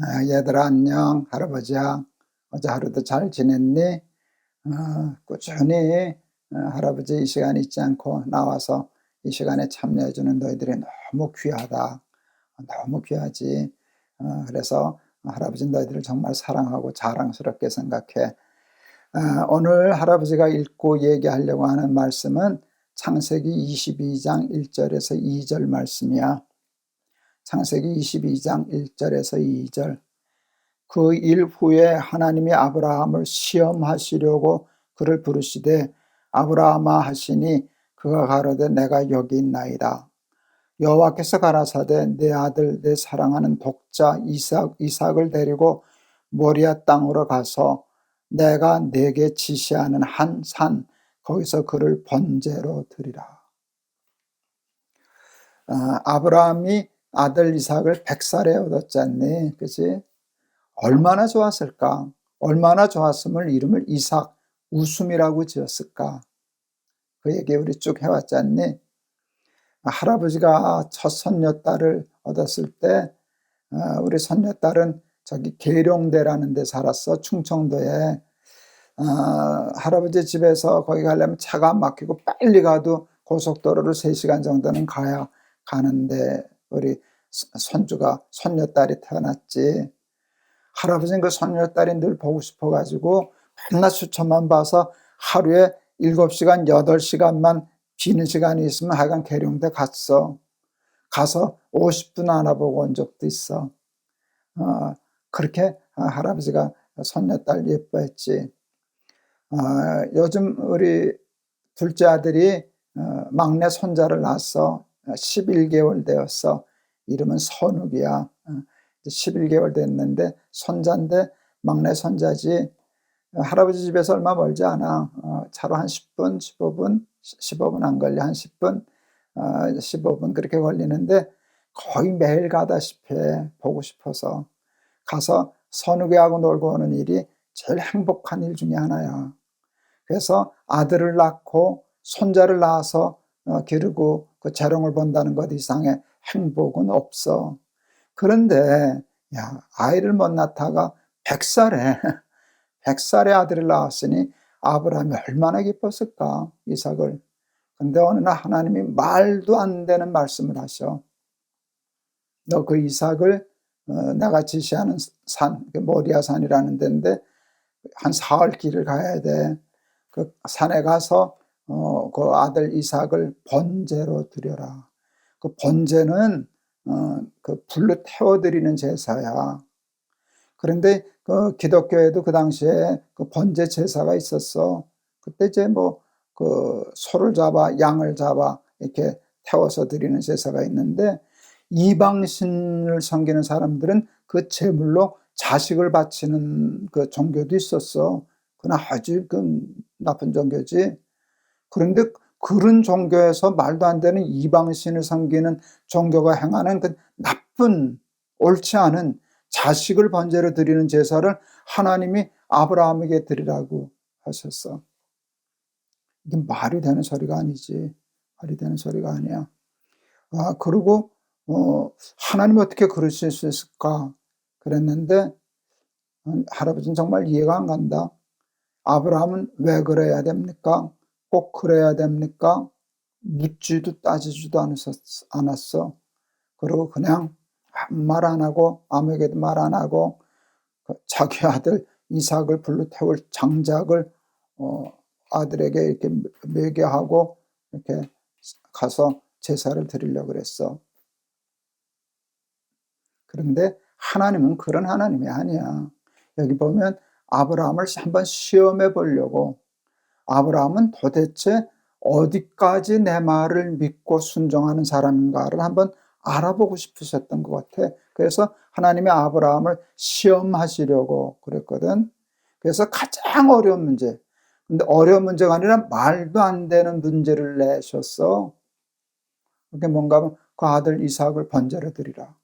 아, 얘들아 안녕. 할아버지야 어제 하루도 잘 지냈니? 어, 꾸준히 어, 할아버지 이 시간 잊지 않고 나와서 이 시간에 참여해주는 너희들이 너무 귀하다. 너무 귀하지. 어, 그래서 할아버지 너희들을 정말 사랑하고 자랑스럽게 생각해. 어, 오늘 할아버지가 읽고 얘기하려고 하는 말씀은 창세기 22장 1절에서 2절 말씀이야 창세기 22장 1절에서 2절. 그 일 후에 하나님이 아브라함을 시험하시려고 그를 부르시되 아브라함아 하시니 그가 가로되 내가 여기 있나이다. 여호와께서 가라사대 내 아들 내 사랑하는 독자 이삭 이삭을 데리고 모리아 땅으로 가서 내가 내게 지시하는 한 산 거기서 그를 번제로 드리라. 아, 아브라함이 아들 이삭을 백살에 얻었잖니. 그지? 얼마나 좋았을까? 얼마나 좋았음을 이름을 이삭, 웃음이라고 지었을까? 그 얘기 우리 쭉 해왔잖니. 할아버지가 첫 손녀딸을 얻었을 때, 어, 우리 손녀딸은 저기 계룡대라는 데 살았어. 충청도에. 어, 할아버지 집에서 거기 가려면 차가 막히고 빨리 가도 고속도로를 3시간 정도는 가야 가는데 우리 손주가 손녀딸이 태어났지. 할아버지는 그 손녀딸이 늘 보고 싶어가지고 맨날 수천만 봐서 하루에 7시간, 8시간만 비는 시간이 있으면 하여간 계룡대 갔어. 가서 50분 안아보고 온 적도 있어. 어, 그렇게 할아버지가 손녀딸 예뻐했지. 어, 요즘 우리 둘째 아들이 어, 막내 손자를 낳았어. 11개월 되었어. 이름은 선욱이야. 11개월 어, 됐는데 손자인데 막내 손자지. 할아버지 집에서 얼마 멀지 않아. 어, 차로 한 10분, 15분, 15분 안 걸려. 한 10분, 15분 그렇게 걸리는데 거의 매일 가다시피 보고 싶어서 가서 선욱이하고 놀고 오는 일이 제일 행복한 일 중에 하나야. 그래서 아들을 낳고 손자를 낳아서 어, 기르고 그 재롱을 본다는 것 이상의 행복은 없어. 그런데 야 아이를 못 낳다가 백살에 백살의 아들을 낳았으니 아브라함이 얼마나 기뻤을까 이삭을. 근데 어느 날 하나님이 말도 안 되는 말씀을 하셔. 너 그 이삭을 어, 내가 지시하는 산, 그 모리아 산이라는 데인데 한 사흘 길을 가야 돼. 그 산에 가서 어, 그 아들 이삭을 번제로 드려라. 그 번제는 어, 그 불로 태워드리는 제사야. 그런데 그 기독교에도 그 당시에 그 번제 제사가 있었어. 그때 이제 뭐 그 소를 잡아 양을 잡아 이렇게 태워서 드리는 제사가 있는데 이방신을 섬기는 사람들은 그 제물로 자식을 바치는 그 종교도 있었어. 그건 아주 그 나쁜 종교지. 그런데 그런 종교에서 말도 안 되는 이방신을 섬기는 종교가 행하는 그 나쁜 옳지 않은 자식을 번제로 드리는 제사를 하나님이 아브라함에게 드리라고 하셨어. 이게 말이 되는 소리가 아니지. 말이 되는 소리가 아니야. 아, 그리고, 어, 하나님 어떻게 그러실 수 있을까? 그랬는데, 어, 할아버지는 정말 이해가 안 간다. 아브라함은 왜 그래야 됩니까? 꼭 그래야 됩니까? 묻지도 따지지도 않았어. 그리고 그냥 말 안 하고 아무에게도 말 안 하고 그 자기 아들 이삭을 불러 태울 장작을 어, 아들에게 이렇게 매개하고 이렇게 가서 제사를 드리려고 그랬어. 그런데 하나님은 그런 하나님이 아니야. 여기 보면 아브라함을 한번 시험해 보려고 아브라함은 도대체 어디까지 내 말을 믿고 순종하는 사람인가를 한번 알아보고 싶으셨던 것 같아. 그래서 하나님이 아브라함을 시험하시려고 그랬거든. 그래서 가장 어려운 문제. 근데 어려운 문제가 아니라 말도 안 되는 문제를 내셨어. 그게 뭔가 그 아들 이삭을 번제로 드리라.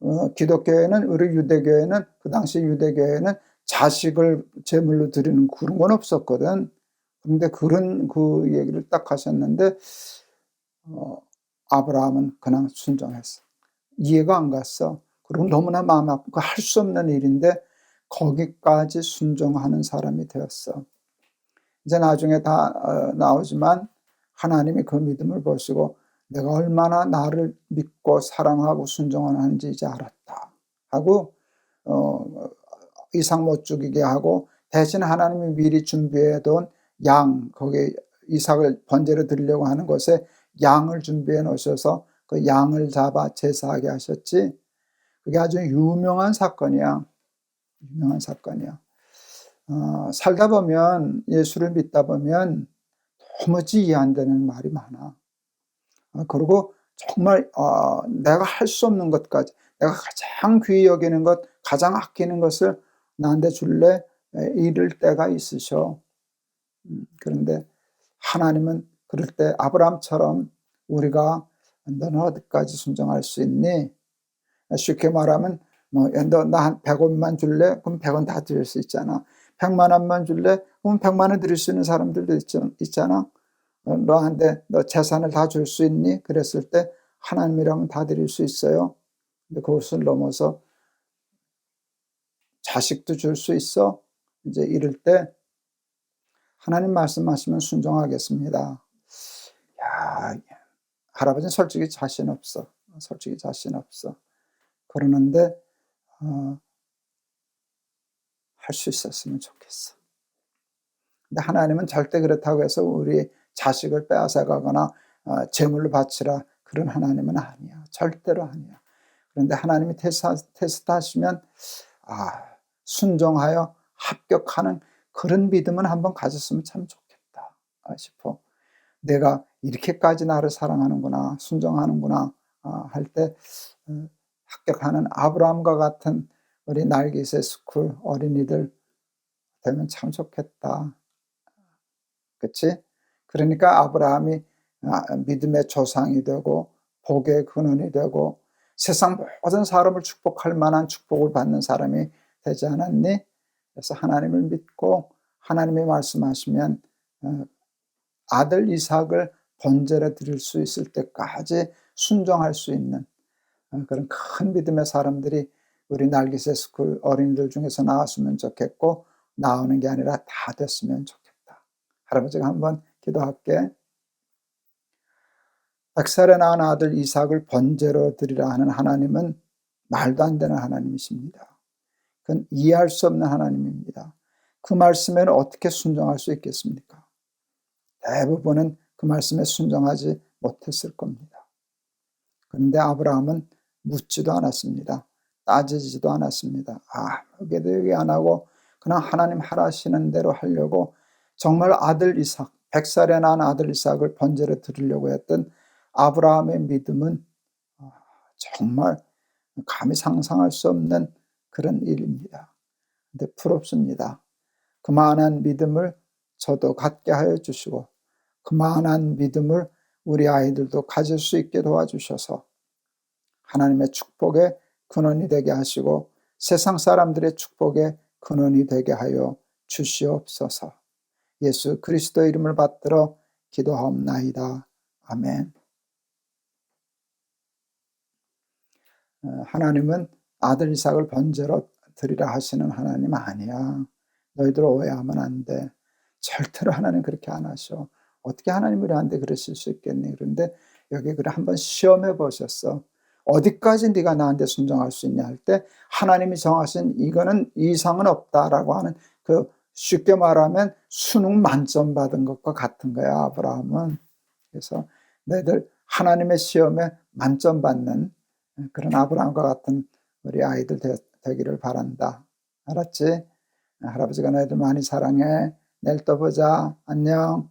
어, 기독교에는, 우리 유대교에는, 그 당시 유대교에는 자식을 제물로 드리는 그런 건 없었거든. 근데 그런 그 얘기를 딱 하셨는데 어, 아브라함은 그냥 순종했어. 이해가 안 갔어. 그리고 너무나 마음 아프고 할 수 없는 일인데 거기까지 순종하는 사람이 되었어. 이제 나중에 다 어, 나오지만 하나님이 그 믿음을 보시고 내가 얼마나 나를 믿고 사랑하고 순종하는지 이제 알았다 하고 어, 이상 못 죽이게 하고 대신 하나님이 미리 준비해 둔 양 거기 이삭을 번제로 드리려고 하는 곳에 양을 준비해 놓으셔서 그 양을 잡아 제사하게 하셨지. 그게 아주 유명한 사건이야. 유명한 사건이야. 어, 살다 보면 예수를 믿다 보면 도무지 이해 안 되는 말이 많아. 어, 그리고 정말 어, 내가 할 수 없는 것까지 내가 가장 귀히 여기는 것 가장 아끼는 것을 나한테 줄래? 이럴 때가 있으셔. 음, 그런데 하나님은 그럴 때 아브라함처럼 우리가 너는 어디까지 순종할 수 있니? 쉽게 말하면 뭐 너나한 100원만 줄래? 그럼 100원 다 드릴 수 있잖아. 100만 원만 줄래? 그럼 100만 원 드릴 수 있는 사람들도 있잖아. 너한테 너 재산을 다 줄 수 있니? 그랬을 때 하나님이라면 다 드릴 수 있어요. 근데 그것을 넘어서 자식도 줄 수 있어? 이제 이럴 때 하나님 말씀하시면 순종하겠습니다. 야, 할아버지는 솔직히 자신 없어. 솔직히 자신 없어. 그러는데 어, 할 수 있었으면 좋겠어. 근데 하나님은 절대 그렇다고 해서 우리 자식을 빼앗아가거나 어, 재물로 바치라 그런 하나님은 아니야. 절대로 아니야. 그런데 하나님이 테스트, 테스트 하시면 아, 순종하여 합격하는 그런 믿음은 한번 가졌으면 참 좋겠다 싶어. 내가 이렇게까지 나를 사랑하는구나, 순종하는구나 아, 할때 어, 합격하는 아브라함과 같은 우리 날기세 스쿨 어린이들 되면 참 좋겠다. 그치? 그러니까 아브라함이 아, 믿음의 조상이 되고 복의 근원이 되고 세상 모든 사람을 축복할 만한 축복을 받는 사람이 되지 않았니? 그래서 하나님을 믿고 하나님이 말씀하시면 어, 아들 이삭을 번제로 드릴 수 있을 때까지 순종할 수 있는 어, 그런 큰 믿음의 사람들이 우리 날기새 스쿨 어린이들 중에서 나왔으면 좋겠고 나오는 게 아니라 다 됐으면 좋겠다. 할아버지가 한번 기도할게. 백살에 낳은 아들 이삭을 번제로 드리라 하는 하나님은 말도 안 되는 하나님이십니다. 그건 이해할 수 없는 하나님입니다. 그 말씀에는 어떻게 순종할 수 있겠습니까? 대부분은 그 말씀에 순종하지 못했을 겁니다. 그런데 아브라함은 묻지도 않았습니다. 따지지도 않았습니다. 아, 여기도 여기 안 하고 그냥 하나님 하라시는 대로 하려고 정말 아들 이삭, 백살에 낳은 아들 이삭을 번제로 드리려고 했던 아브라함의 믿음은 아, 정말 감히 상상할 수 없는 그런 일입니다. 근데 부럽습니다. 그만한 믿음을 저도 갖게 하여 주시고 그만한 믿음을 우리 아이들도 가질 수 있게 도와주셔서 하나님의 축복의 근원이 되게 하시고 세상 사람들의 축복의 근원이 되게 하여 주시옵소서. 예수 그리스도 이름을 받들어 기도하옵나이다. 아멘. 어, 하나님은 아들 이삭을 번제로 드리라 하시는 하나님 아니야. 너희들 오해하면 안 돼. 절대로 하나님 그렇게 안 하셔. 어떻게 하나님 우리한테 그러실 수 있겠니? 그런데 여기 그래 한번 시험해 보셨어. 어디까지 네가 나한테 순종할 수 있냐 할 때 하나님이 정하신 이거는 이상은 없다라고 하는 그 쉽게 말하면 수능 만점 받은 것과 같은 거야 아브라함은 그래서 너희들 하나님의 시험에 만점 받는 그런 아브라함과 같은 우리 아이들 되, 되기를 바란다. 알았지? 할아버지가 너희들 많이 사랑해. 내일 또 보자. 안녕.